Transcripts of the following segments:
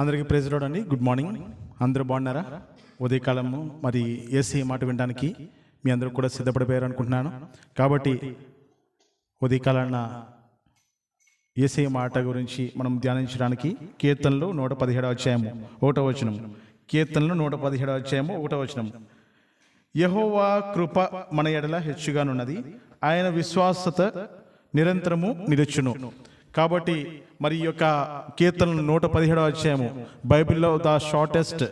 అందరికీ praise Lord అండి. Good morning అందరూ బాగున్నారా? ఉదయకాలము మరి ఏసీ మాట వినడానికి మీ అందరూ కూడా సిద్ధపడిపోయారు అనుకుంటున్నాను. కాబట్టి ఉదయకాలన్న ఏసీ మాట గురించి మనం ధ్యానించడానికి కీర్తనలు నూట పదిహేడవ అధ్యాయము ఒకటో వచనం కీర్తనలు నూట పదిహేడవ అధ్యాయము ఒకటో వచనం యహోవా కృప మన ఎడల హెచ్చుగానున్నది. ఆయన విశ్వాసత నిరంతరము నిలుచును. కాబట్టి మరి ఈ యొక్క కీర్తనలు నూట పదిహేడవ అధ్యాయము. బైబిల్లో ద షార్టెస్ట్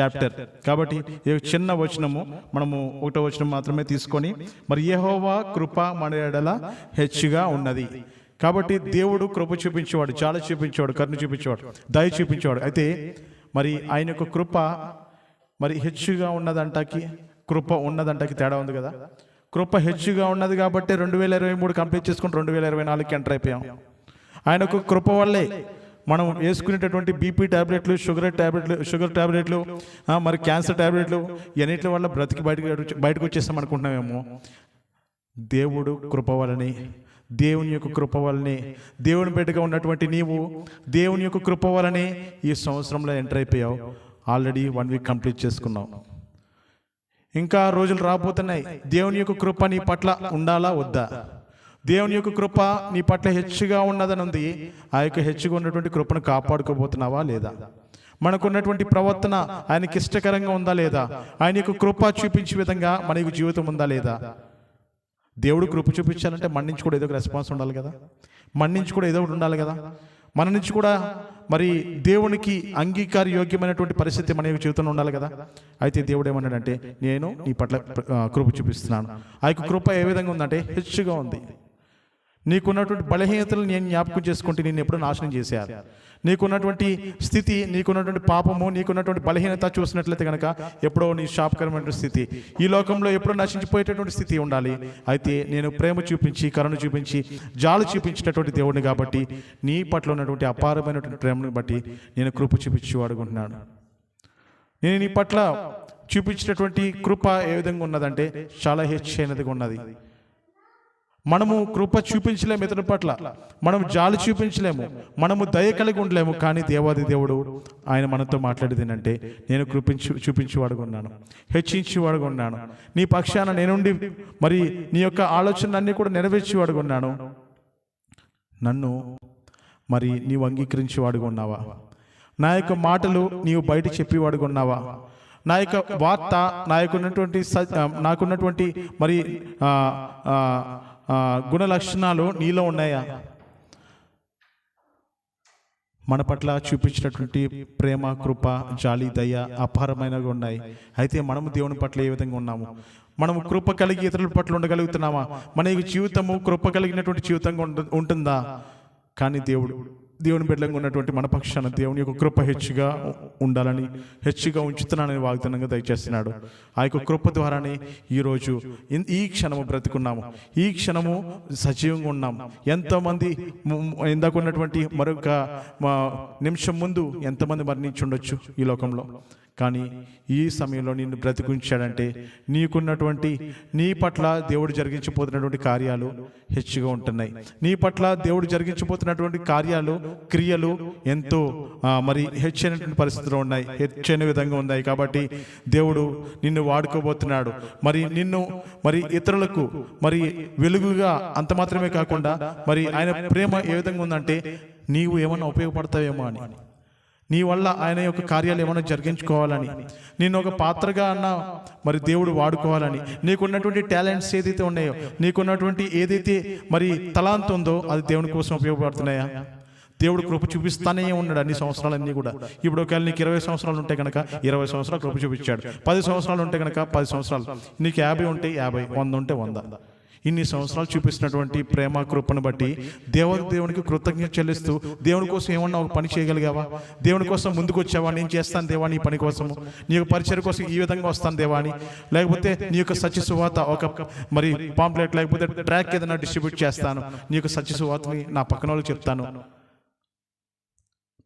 చాప్టర్. కాబట్టి ఈ చిన్న వచనము మనము ఒకటో వచనం మాత్రమే తీసుకొని మరి ఏహోవా కృప మన హెచ్చుగా ఉన్నది. కాబట్టి దేవుడు కృప చూపించేవాడు చాలా చూపించేవాడు కరుణ చూపించేవాడు దయ చూపించేవాడు. అయితే మరి ఆయన యొక్క కృప మరి హెచ్చుగా ఉన్నదంటకి కృప ఉన్నదంటకి తేడా ఉంది కదా? కృప హెచ్చుగా ఉన్నది కాబట్టి రెండు వేల ఇరవై మూడు కంప్లీట్ చేసుకుని రెండు వేల ఇరవై నాలుగుకి ఎంటర్ అయిపోయాం. ఆయనకు కృప వల్లే మనం వేసుకునేటటువంటి బీపీ టాబ్లెట్లు షుగర్ టాబ్లెట్లు షుగర్ టాబ్లెట్లు మరి క్యాన్సర్ టాబ్లెట్లు ఇవన్నిటి వల్ల బ్రతికి బయటకు బయటకు వచ్చేస్తాం అనుకుంటున్నామేమో. దేవుడు కృప వలని దేవుని యొక్క కృప వలనే దేవుని బిడ్డగా ఉన్నటువంటి నీవు దేవుని యొక్క కృప వలనే ఈ సంవత్సరంలో ఎంటర్ అయిపోయావు. ఆల్రెడీ వన్ వీక్ కంప్లీట్ చేసుకున్నావు. ఇంకా రోజులు రాబోతున్నాయి. దేవుని యొక్క కృప నీ పట్ల ఉండాలా వద్దా? దేవుని యొక్క కృప నీ పట్ల హెచ్చుగా ఉన్నదని ఉంది ఆ యొక్క హెచ్చుగా ఉన్నటువంటి కృపను కాపాడుకోబోతున్నావా లేదా? మనకున్నటువంటి ప్రవర్తన ఆయనకి ఇష్టకరంగా ఉందా లేదా? ఆయన యొక్క కృప చూపించే విధంగా మన యొక్క జీవితం ఉందా లేదా? దేవుడు కృప చూపించాలంటే మన నుంచి కూడా ఏదో ఒక రెస్పాన్స్ ఉండాలి కదా. మన నుంచి కూడా ఏదో ఒకటి ఉండాలి కదా. మన నుంచి కూడా మరి దేవునికి అంగీకార యోగ్యమైనటువంటి పరిస్థితి మన యొక్క జీవితంలో ఉండాలి కదా. అయితే దేవుడు ఏమన్నాడంటే నేను నీ పట్ల కృప చూపిస్తున్నాను. ఆ యొక్క కృప ఏ విధంగా ఉందంటే హెచ్చుగా ఉంది. నీకున్నటువంటి బలహీనతలు నేను జ్ఞాపకం చేసుకుంటే నేను ఎప్పుడూ నాశనం చేశారు నీకున్నటువంటి స్థితి నీకున్నటువంటి పాపము నీకున్నటువంటి బలహీనత చూసినట్లయితే కనుక ఎప్పుడో నీ శాపకరమైన స్థితి ఈ లోకంలో ఎప్పుడో నశించిపోయేటటువంటి స్థితి ఉండాలి. అయితే నేను ప్రేమ చూపించి కరుణ చూపించి జాలు చూపించినటువంటి దేవుడిని కాబట్టి నీ పట్ల ఉన్నటువంటి అపారమైనటువంటి ప్రేమను బట్టి నేను కృప చూపించి అడుగుంటున్నాను. నేను నీ పట్ల చూపించినటువంటి కృప ఏ విధంగా ఉన్నదంటే చాలా హెచ్చైనదిగా ఉన్నది. మనము కృప చూపించలేము ఇతని పట్ల. మనం జాలి చూపించలేము. మనము దయ కలిగి ఉండలేము. కానీ దేవాది దేవుడు ఆయన మనతో మాట్లాడేది ఏంటంటే నేను కృపించు చూపించేవాడుగా హెచ్చించేవాడుగా ఉన్నాను. నీ పక్షాన నేనుండి మరి నీ యొక్క ఆలోచనలన్నీ కూడా నెరవేర్చేవాడుగా ఉన్నాను. నన్ను మరి నీవు అంగీకరించేవాడుగా ఉన్నావా? నా యొక్క మాటలు నీవు బయట చెప్పేవాడుగా ఉన్నావా? నా యొక్క వార్త నా యొక్క ఉన్నటువంటి నాకున్నటువంటి మరి గుణ లక్షణాలు నీలో ఉన్నాయా? మన పట్ల చూపించినటువంటి ప్రేమ కృప జాలి దయ అపారమైనవి ఉన్నాయి. అయితే మనము దేవుని పట్ల ఏ విధంగా ఉన్నాము? మనము కృప కలిగి ఇతరుల పట్ల ఉండగలుగుతున్నామా? మన జీవితము కృప కలిగినటువంటి జీవితంగా ఉంటుందా? కానీ దేవుడు దేవుని బిడ్డలంగా ఉన్నటువంటి మన పక్షాన దేవుని యొక్క కృప హెచ్చుగా ఉండాలని హెచ్చుగా ఉంచుతున్నానని వాగ్దానంగా దయచేస్తున్నాడు. ఆ యొక్క కృప ద్వారానే ఈరోజు ఈ క్షణము బ్రతుకున్నాము. ఈ క్షణము సజీవంగా ఉన్నాం. ఎంతోమంది ఇందాక ఉన్నటువంటి మరొక నిమిషం ముందు ఎంతమంది మరణించి ఉండొచ్చు ఈ లోకంలో. కానీ ఈ సమయంలో నిన్ను బ్రతికించాడంటే నీకున్నటువంటి నీ పట్ల దేవుడు జరిగించబోతున్నటువంటి కార్యాలు హెచ్చుగా ఉంటున్నాయి. నీ పట్ల దేవుడు జరిగించబోతున్నటువంటి కార్యాలు క్రియలు ఎంతో మరి హెచ్చైనటువంటి పరిస్థితులు ఉన్నాయి హెచ్చైన విధంగా ఉన్నాయి. కాబట్టి దేవుడు నిన్ను వాడుకోబోతున్నాడు. మరి నిన్ను మరి ఇతరులకు మరి వెలుగుగా అంత మాత్రమే కాకుండా మరి ఆయన ప్రేమ ఏ విధంగా ఉందంటే నీవు ఏమన్నా ఉపయోగపడతావేమో అని. నీ వల్ల ఆయన యొక్క కార్యాలు ఏమైనా జరిగించుకోవాలని. నేను ఒక పాత్రగా అన్న మరి దేవుడు వాడుకోవాలని. నీకున్నటువంటి టాలెంట్స్ ఏదైతే ఉన్నాయో నీకున్నటువంటి ఏదైతే మరి తలాంత ఉందో అది దేవుని కోసం ఉపయోగపడుతున్నాయా? దేవుడు కృప చూపిస్తానే ఉన్నాడు అన్ని సంవత్సరాలన్నీ కూడా. ఇప్పుడు ఒకవేళ నీకు ఇరవై సంవత్సరాలు ఉంటే కనుక ఇరవై సంవత్సరాలు కృప చూపించాడు. పది సంవత్సరాలు ఉంటే కనుక పది సంవత్సరాలు. నీకు యాభై ఉంటే యాభై వంద ఉంటే వంద. ఇన్ని సంవత్సరాలు చూపిస్తున్నటువంటి ప్రేమ కృపను బట్టి దేవుని దేవునికి కృతజ్ఞత చెల్లిస్తూ దేవుని కోసం ఏమన్నా ఒక పని చేయగలిగావా? దేవుని కోసం ముందుకు వచ్చావా? నేను చేస్తాను దేవా నీ పని కోసము. నీ యొక్క పరిచయం కోసం ఈ విధంగా వస్తాను దేవా అని. లేకపోతే నీ యొక్క సత్య సువాత ఒక మరి పాంప్లెట్ లేకపోతే ట్రాక్ ఏదైనా డిస్ట్రిబ్యూట్ చేస్తాను. నీ యొక్క సత్య సువాతని నా పక్కన వాళ్ళకి చెప్తాను.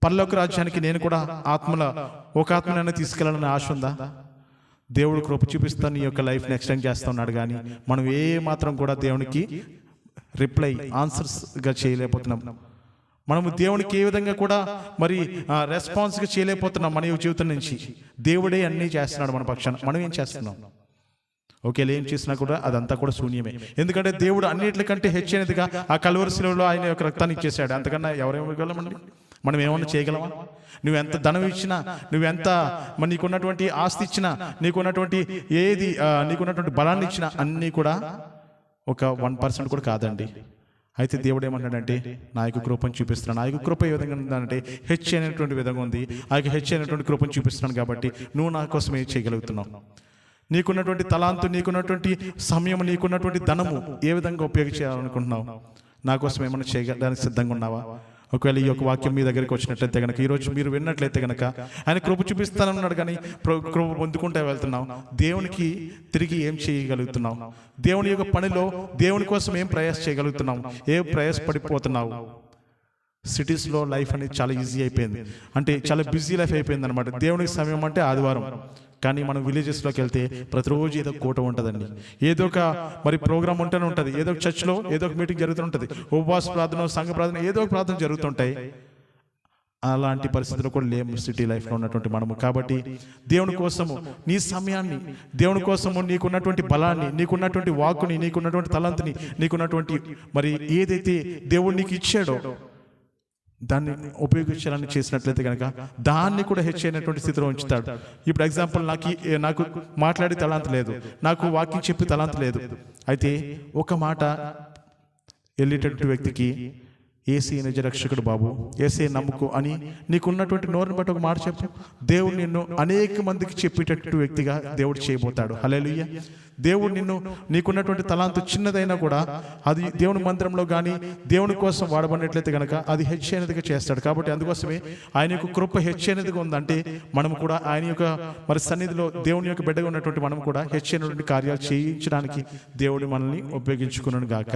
పరలోక రాజ్యానికి నేను కూడా ఆత్మల ఒక ఆత్మనైనా తీసుకెళ్ళాలని ఆశ ఉందా? దేవుడు కృప చూపిస్తాను నీ యొక్క లైఫ్ని ఎక్స్టెండ్ చేస్తున్నాడు కానీ మనం ఏ మాత్రం కూడా దేవునికి రిప్లై ఆన్సర్స్గా చేయలేకపోతున్నాం. మనము దేవునికి ఏ విధంగా కూడా మరి రెస్పాన్స్గా చేయలేకపోతున్నాం మన జీవితం నుంచి. దేవుడే అన్నీ చేస్తున్నాడు మన పక్షాన. మనం ఏం చేస్తున్నాం? ఒకవేళ ఏం చేసినా కూడా అదంతా కూడా శూన్యమే. ఎందుకంటే దేవుడు అన్నిటికంటే హెచ్చైనదిగా ఆ కలువరిశిలో ఆయన యొక్క రక్తాన్ని ఇచ్చేసాడు అంతకన్నా ఎవరేమగలమండి మనం ఏమన్నా చేయగలమా? నువ్వు ఎంత ధనం ఇచ్చినా నువ్వెంత మరి నీకున్నటువంటి ఆస్తి ఇచ్చినా నీకున్నటువంటి ఏది నీకున్నటువంటి బలాన్ని ఇచ్చినా అన్నీ కూడా ఒక వన్ పర్సెంట్ కూడా కాదండి. అయితే దేవుడు ఏమంటాడంటే నా యొక్క కృపను చూపిస్తున్నాను నా యొక్క కృప ఏ విధంగా ఉందంటే హెచ్ అయినటువంటి విధంగా ఉంది. ఆ యొక్క హెచ్ అయినటువంటి కృపను చూపిస్తున్నాను కాబట్టి నువ్వు నా కోసం ఏం చేయగలుగుతున్నావు. నీకున్నటువంటి తలాంతు నీకున్నటువంటి సమయం నీకున్నటువంటి ధనము ఏ విధంగా ఉపయోగించాలనుకుంటున్నావు? నా కోసం ఏమైనా చేయడానికి సిద్ధంగా ఉన్నావా? ఒకవేళ ఈ యొక్క వాక్యం మీ దగ్గరికి వచ్చినట్లయితే కనుక ఈరోజు మీరు విన్నట్లయితే కనుక ఆయన కృప చూపిస్తానన్నాడు కానీ ప్ర- కృప పొందుకుంటే వెళ్తున్నావు దేవునికి తిరిగి ఏం చేయగలుగుతున్నావు దేవుని యొక్క పనిలో దేవుని కోసం ఏం ప్రయాస చేయగలుగుతున్నావు ఏ ప్రయాస పడిపోతున్నావు? సిటీస్లో లైఫ్ అనేది చాలా ఈజీ అయిపోయింది. అంటే చాలా బిజీ లైఫ్ అయిపోయింది అనమాట దేవునికి సమయం అంటే ఆదివారం. కానీ మనం విలేజెస్లోకి వెళ్తే ప్రతిరోజు ఏదో కూట ఉంటుందండి. ఏదో ఒక మరి ప్రోగ్రామ్ ఉంటూనే ఉంటుంది. ఏదో ఒక చర్చ్లో ఏదో ఒక మీటింగ్ జరుగుతుంటుంది ఉపవాస ప్రార్థన సంఘ ప్రార్థన ఏదో ఒక ప్రార్థన జరుగుతుంటాయి. అలాంటి పరిస్థితులు కూడా లేము సిటీ లైఫ్లో ఉన్నటువంటి మనము. కాబట్టి దేవుని కోసము నీ సమయాన్ని దేవుని కోసము నీకున్నటువంటి బలాన్ని నీకున్నటువంటి వాక్కుని నీకున్నటువంటి తలంతిని నీకున్నటువంటి మరి ఏదైతే దేవుడు నీకు ఇచ్చాడో దాన్ని ఉపయోగించాలని చేసినట్లయితే కనుక దాన్ని కూడా హెచ్ అయినటువంటి స్థితిలో ఉంచుతాడు. ఇప్పుడు ఎగ్జాంపుల్ నాకు నాకు మాట్లాడే తలాంత లేదు. నాకు వాకింగ్ చెప్పి తలాంత లేదు. అయితే ఒక మాట వెళ్ళేటటువంటి వ్యక్తికి ఏసీ నిజ రక్షకుడు బాబు ఏసీ నమ్ముకో అని నీకున్నటువంటి నోరుని బట్టి ఒక మాట చెప్పు. దేవుడు నిన్ను అనేక మందికి చెప్పేటట్టు వ్యక్తిగా దేవుడు చేయబోతాడు. హల్లెలూయా. దేవుడు నిన్ను నీకున్నటువంటి తలాంతు చిన్నదైనా కూడా అది దేవుని మందిరంలో కానీ దేవుని కోసం వాడబడినట్లయితే కనుక అది హెచ్చైనదిగా చేస్తాడు. కాబట్టి అందుకోసమే ఆయన యొక్క కృప హెచ్చైనదిగా ఉందంటే మనం కూడా ఆయన యొక్క మరి సన్నిధిలో దేవుని యొక్క బిడ్డగా ఉన్నటువంటి మనం కూడా హెచ్చైనటువంటి కార్యాలు చేయించడానికి దేవుడు మనల్ని ఉపయోగించుకున్నాను గాక.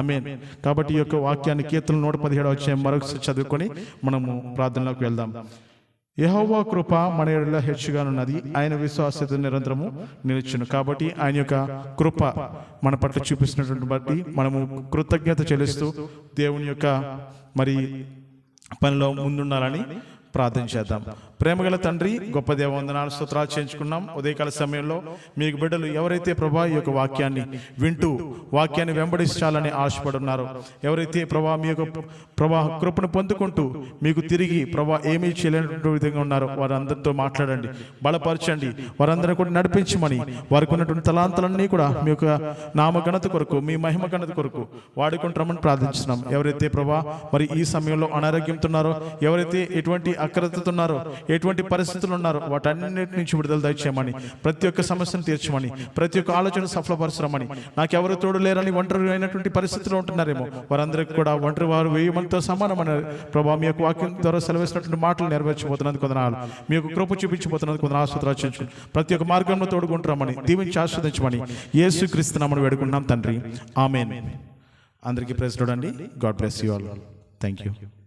ఆమె కాబట్టి ఈ యొక్క వాక్యాన్ని కీర్తన నూట పదిహేడు వచ్చే మరొకసారి చదువుకొని మనము ప్రార్థనలోకి వెళ్దాం. యహోవా కృప మన ఎడల హెచ్చుగానున్నది ఆయన విశ్వాసత నిరంతరము నిలిచును. కాబట్టి ఆయన యొక్క కృప మన పట్ల చూపిస్తున్నటువంటి బట్టి మనము కృతజ్ఞత చెల్లిస్తూ దేవుని యొక్క మరి పనిలో ముందుండాలని ప్రార్థన చేద్దాం. ప్రేమగల తండ్రి గొప్ప దేవ వందనాలు స్తోత్రాలు చేయించుకున్నాం. ఉదయకాల సమయంలో మీకు బిడ్డలు ఎవరైతే ప్రభా ఈ యొక్క వాక్యాన్ని వింటూ వాక్యాన్ని వెంబడించాలని ఆశపడున్నారో ఎవరైతే ప్రభా మీ యొక్క ప్రభా కృపను పొందుకుంటూ మీకు తిరిగి ప్రభా ఏమీ చేయలేనటువంటి విధంగా ఉన్నారో వారందరితో మాట్లాడండి బలపరచండి వారందరిని కూడా నడిపించమని వారికి ఉన్నటువంటి తలాంతలన్నీ కూడా మీ యొక్క నామగణత కొరకు మీ మహిమ ఘనత కొరకు వాడుకుంటామని ప్రార్థిస్తున్నాం ఎవరైతే ప్రభా మరి ఈ సమయంలో అనారోగ్యంతో ఉన్నారో ఎవరైతే ఎటువంటి అక్రతతో ఉన్నారో ఎటువంటి పరిస్థితులు ఉన్నారో వాటన్నిటి నుంచి విడుదల దయచేయమని ప్రతి ఒక్క సమస్యను తీర్చమని ప్రతి ఒక్క ఆలోచన సఫలపరచమని. నాకెవరు తోడు లేరని ఒంటరి అయినటువంటి పరిస్థితిలో ఉంటున్నారేమో వారందరికీ కూడా ఒంటరి వారు వెయ్యి మందితో సమానమైన ప్రభావ మీ యొక్క వాక్యం ద్వారా సెలవేసినటువంటి మాటలు నెరవేర్చిపోతున్నది కొందనాలు మీ యొక్క కృప చూపించిపోతున్నది కొందరు ఆశ్రదించు ప్రతి ఒక్క మార్గంలో తోడుకుంటున్నామని దీవించి ఆస్వాదించమని యేసు క్రీస్తునామని వేడుకుంటున్నాం తండ్రి. ఆమెన్. అందరికీ ప్రెస్ చూడండి God bless you all. Thank you